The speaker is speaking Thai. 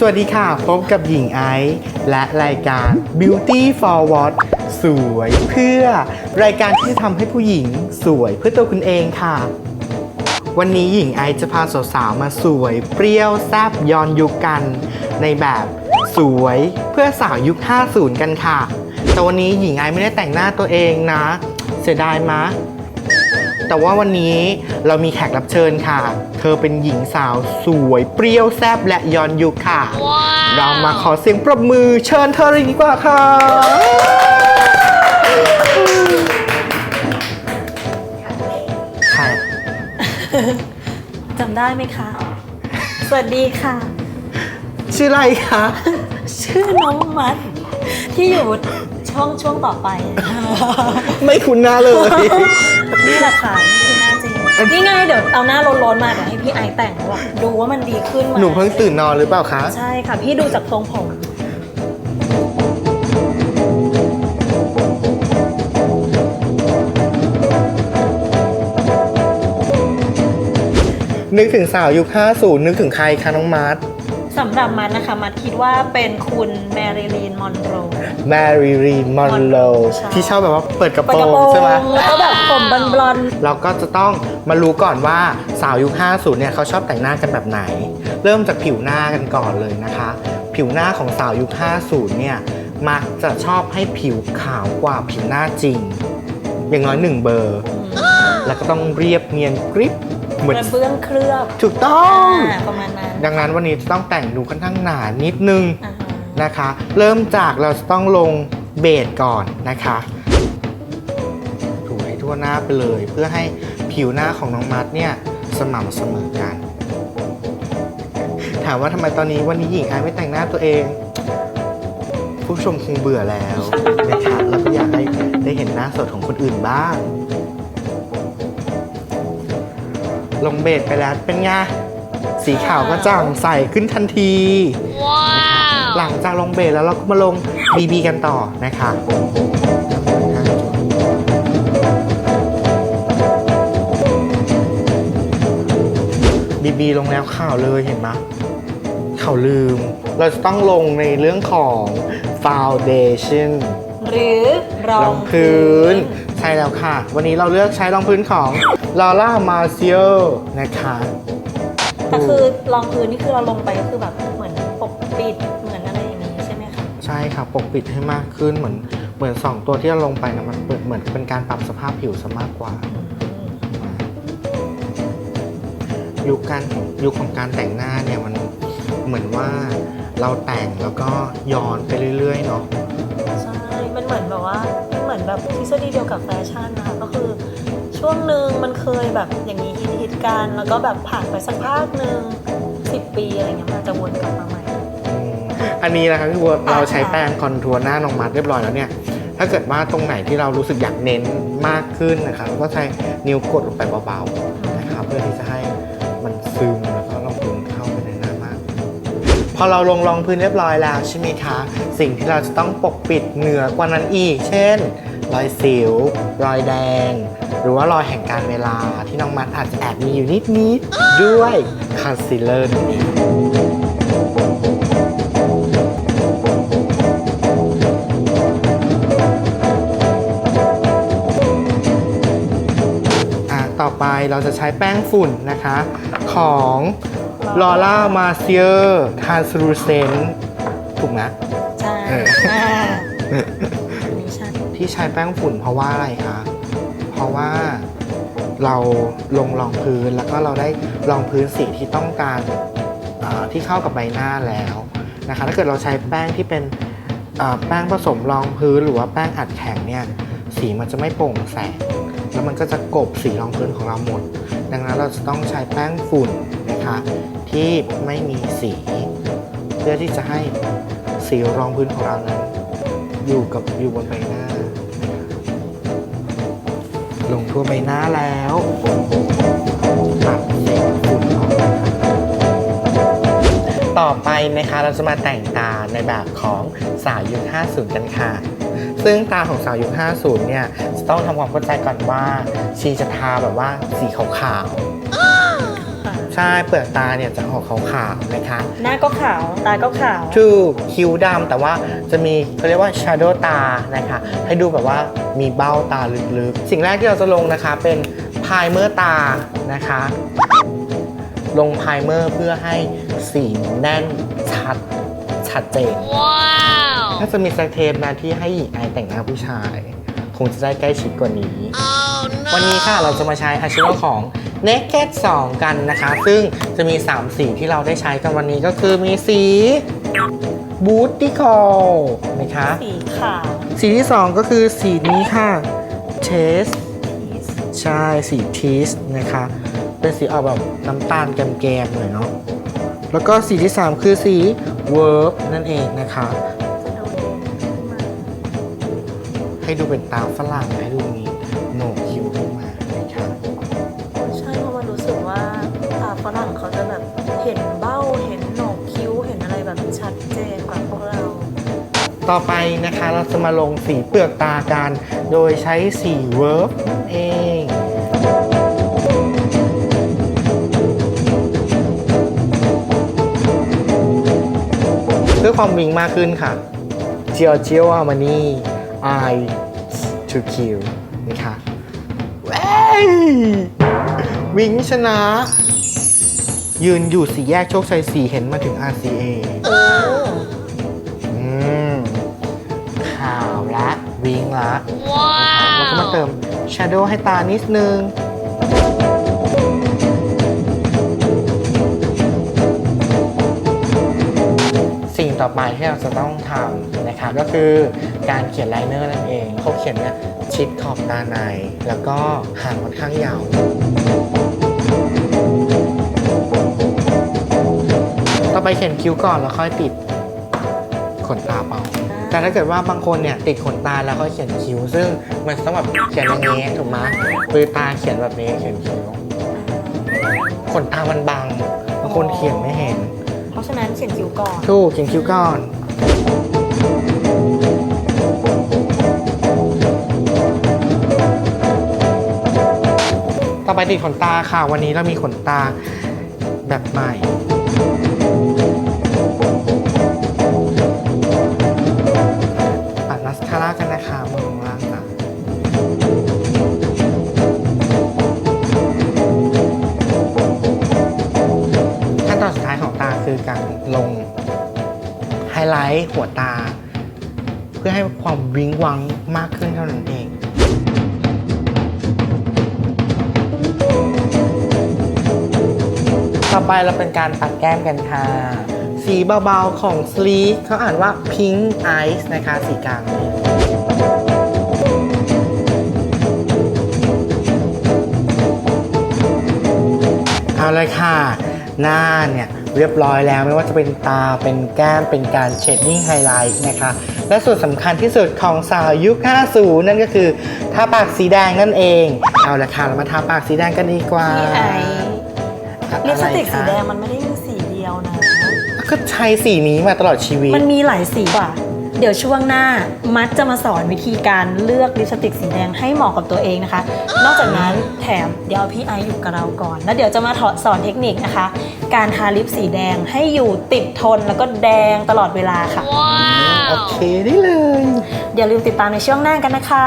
สวัสดีค่ะ พบกับหญิงไอซ์และรายการ Beauty for What สวยเพื่อ รายการที่ทำให้ผู้หญิงสวยเพื่อตัวคุณเองค่ะ วันนี้หญิงไอซ์จะพาสาวๆมาสวย เปรี้ยวแซบย้อนยุคกัน ในแบบสวยเพื่อสาวยุค 50 กันค่ะ แต่วันนี้หญิงไอซ์ไม่ได้แต่งหน้าตัวเองนะ เสียดายมะ แต่ว่าวันนี้เรามีแขกรับเชิญค่ะ เธอเป็นหญิงสาวสวยเปรี้ยวแซบและย้อนยุคค่ะ เรามาขอเสียงปรบมือเชิญเธอเลยดีกว่าค่ะ ค่ะ จำได้ไหมคะ สวัสดีค่ะ ชื่ออะไรคะ ชื่อน้องมัด ที่อยู่ช่องช่วงต่อไป ไม่คุ้นหน้าเลย นี่แหละค่ะนี่คือหน้าจริงนี่ไงเดี๋ยวเอาหน้าร้อนๆมาเดี๋ยวให้พี่ไอซ์แต่งแล้วแบบดูว่ามันดีขึ้นไหมหนูเพิ่งตื่นนอนหรือเปล่าคะ ใช่ค่ะ พี่ดูจากทรงผมนึกถึงสาวยุค50นึกถึงใครคะน้องมาร์ท สำหรับมัดนะคะ มัดคิดว่าเป็นคุณแมรี่ลีนมอนโร แมรี่รีนมอนโรใช่ ที่ชอบแบบว่าเปิดกระเปิโปดรกระงโปรงใช่ไหม แล้วก็แบบผมบลอนด์เราก็จะต้องมารู้ก่อนว่าสาวยุค 50 เนี่ยเขาชอบแต่งหน้ากันแบบไหน เริ่มจากผิวหน้ากันก่อนเลยนะคะ ผิวหน้าของสาวยุค 50 เนี่ยมักจะชอบให้ผิวขาวกว่าผิวหน้าจริง อย่างน้อยหนึ่งเบอร์ แล้วก็ต้องเรียบเนียนกริบ เหมือนกระเบื้องเคลือบถูกต้องอ่าประมาณนั้นดังนั้นวันนี้จะต้องแต่งดูค่อนข้างหนานิดนึงอ่าฮะนะคะ เริ่มจากเราจะต้องลงเบสก่อนนะคะถูให้ทั่วหน้าไปเลย เพื่อให้ผิวหน้าของน้องมัดเนี่ยสม่ำเสมอกัน ถามว่าทำไมตอนนี้วันนี้หญิงไอายไม่แต่งหน้าตัวเอง ผู้ชมคงเบื่อแล้วนะคะแล้วก็อยากให้ได้เห็นหน้าสดของคนอื่นบ้าง ลงเบสไปแล้วเป็นไงสีขาวก็จ่างใสขึ้นทันทีนะคะหลังจากลงเบสแล้วเราก็มาลง BB กันต่อนะคะบีบีลงแล้วข่าวเลยเห็นไหมข่าวลืม เราจะต้องลงในเรื่องของ foundation หรือรอรองงพื้น ใช่แล้วค่ะ วันนี้เราเลือกใช้รองพื้นของ Laura Marcial นะคะแต่คือรองพื้นนี่คือเราลงไปก็คือแบบเหมือนปกปิดเหมือนอะไรอย่างนี้ใช่ไหมคะใช่ค่ะปกปิดให้มากขึ้นเหมือนเหมือนสองตัวที่เราลงไปนะมันเปิดเหมือนเป็นการปรับสภาพผิวซะมากกว่า ยุคการยุคของการแต่งหน้าเนี่ยมันเหมือนว่าเราแต่งแล้วก็ย้อนไปเรื่อยๆเนาะใช่ มันเหมือนแบบว่ามันเหมือนแบบทฤษฎีเดียวกับแฟชั่นนะคะก็คือ ช่วงหนึ่งมันเคยแบบอย่างนี้ฮิตฮิตๆกันแล้วก็แบบผ่านไปสักพักหนึ่งสิบปีอะไรเงี้ยมันจะวนกลับมาใหม่ อันนี้นะคะพี่บัวเราใช้แป้งคอนทัวร์หน้าน้องมัดเรียบร้อยแล้วเนี่ยถ้าเกิดว่าตรงไหนที่เรารู้สึกอยากเน้นมากขึ้นนะคะเราก็ใช้นิ้วกดลงไปเบาๆนะคะเพื่อที่จะให้มันซึมแล้วก็รองพื้นเข้าไปในหน้ามาก พอเราลงรองพื้นเรียบร้อยแล้วใช่ไหมคะ สิ่งที่เราจะต้องปกปิดเหนือกว่านั้นอีก เช่น รอยสิว รอยแดง หรือว่ารอยแห่งการเวลาที่น้องมัดอาจจะแอบมีอยู่นิดๆด้วยคอนซีลเลอร์นั่นเองอะต่อไปเราจะใช้แป้งฝุ่นนะคะ ของลอร่ามาเซียร์ทานสลูเซนถูกไหมใช่ ที่ใช้แป้งฝุ่นเพราะว่าอะไรคะ เพราะว่าเราลงรองพื้นแล้วก็เราได้รองพื้นสีที่ต้องการที่เข้ากับใบหน้าแล้วนะคะ ถ้าเกิดเราใช้แป้งที่เป็นแป้งผสมรองพื้นหรือว่าแป้งอัดแข็งเนี่ยสีมันจะไม่โปร่งแสงแล้วมันก็จะกบสีรองพื้นของเราหมด ดังนั้นเราจะต้องใช้แป้งฝุ่นนะคะที่ไม่มีสี เพื่อที่จะให้สีรองพื้นของเรานั้นอยู่กับอยู่บนใบหน้า ทั่วใบหน้าแล้วปัดฝุ่นออกต่อไปนะคะเราจะมาแต่งตาในแบบของสาวยุค50 กันค่ะ ซึ่งตาของสาวยุค50 เนี่ยจะต้องทำความเข้าใจก่อนว่าชีจะทาแบบว่าสีขาวๆ ใใช่เปลือกตาเนี่ยจะออกขาวๆนะคะหน้าก็ขาว ตาก็ขาว ถูกคิ้วดำแต่ว่าจะมีเขาเรียกว่า shadow ตานะคะ ให้ดูแบบว่ามีเบ้าตาลึกๆ สิ่งแรกที่เราจะลงนะคะเป็นพายเมอร์ตานะคะ ลงพายเมอร์เพื่อให้สีแน่นชัดชัดเจนถ้าจะมีสักเทปนะที่ให้หญิงไอแต่งหน้าผู้ชาย คงจะได้ใกล้ชิดกว่านี้ วันนี้ค่ะเราจะมาใช้อาชิโนของ Naked 2 กันนะคะ ซึ่งจะมี 3 สีที่เราได้ใช้กันวันนี้ก็คือมีสี Booty Call นะคะสีขาวสีที่ 2 ก็คือสีนี้ค่ะ Taste ใช่สีทีสนะคะ เป็นสีออกแบบน้ำตาลแกมๆหน่อยเนาะแล้วก็สีที่ 3 คือสี Verb นั่นเองนะคะจะดูเด่นขึ้นมาให้ดูเป็นตาฝรั่งให้ดูมีโหนก ต่อไปนะคะเราจะมาลงสีเปลือกตากัน โดยใช้สี Verb นั่นเองเพื่อความวิงมากขึ้นค่ะ Giorgio Armani Eye to Kill นะคะเว้ยวิงชนะ ยืนอยู่สี่แยกโชคชัยสี่เห็นมาถึง RCA วิงละว้าวแล้วก็มาเติม Shadow ให้ตานิดนึงสิ่งต่อไปที่เราจะต้องทำนะคะก็คือการเขียนไลเนอร์นั่นเองเขาเขียนเนี่ยชิดขอบตาใน แล้วก็ห่างค่อนข้างยาวต่อไปเขียนคิ้วก่อนแล้วค่อยติดขนตาเปล่า แต่ถ้าเกิดว่าบางคนเนี่ยติดขนตาแล้วก็เขียนคิ้ว ซึ่งมันต้องแบบเขียนอย่างนี้ถูกไหมปือตาเขียนแบบนี้เขียนคิ้วขนตามันบังบางคนเขียนไม่เห็น เพราะฉะนั้นเขียนคิ้วก่อน ถูกเขียนคิ้วก่อนต่อไปติดขนตาค่ะวันนี้เรามีขนตาแบบใหม่ หัวตา เพื่อให้ความวิ้งวังมากขึ้นเท่านั้นเอง ต่อไปเราเป็นการปัดแก้มกันค่ะ สีเบาๆของ Sleek เขาอ่านว่า Pink Ice นะคะ สีกลางเอาเลยค่ะ หน้าเนี่ย เรียบร้อยแล้วไม่ว่าจะเป็นตาเป็นแก้มเป็นการเชดดิ้งไฮไลท์นะคะ และส่วนสำคัญที่สุดของสาวยุค 50 นั่นก็คือทาปากสีแดงนั่นเอง เอาละค่ะเรามาทาปากสีแดงกันดีกว่าพี่ไออะลิปสติกไรคะสีแดงมันไม่ได้มีสีเดียวนะ ก็ใช้สีนี้มาตลอดชีวิต มันมีหลายสีกว่าเดี๋ยวช่วงหน้ามัดจะมาสอนวิธีการเลือกลิปสติกสีแดงให้เหมาะกับตัวเองนะคะ นอกจากนั้นแถมเดี๋ยวพี่ไอซ์อยู่กับเราก่อน แล้วเดี๋ยวจะมาถอดสอนเทคนิคนะคะ การทาลิปสีแดงให้อยู่ติดทนแล้วก็แดงตลอดเวลาค่ะโอเคได้เลย อย่าลืมติดตามในช่วงหน้ากันนะคะ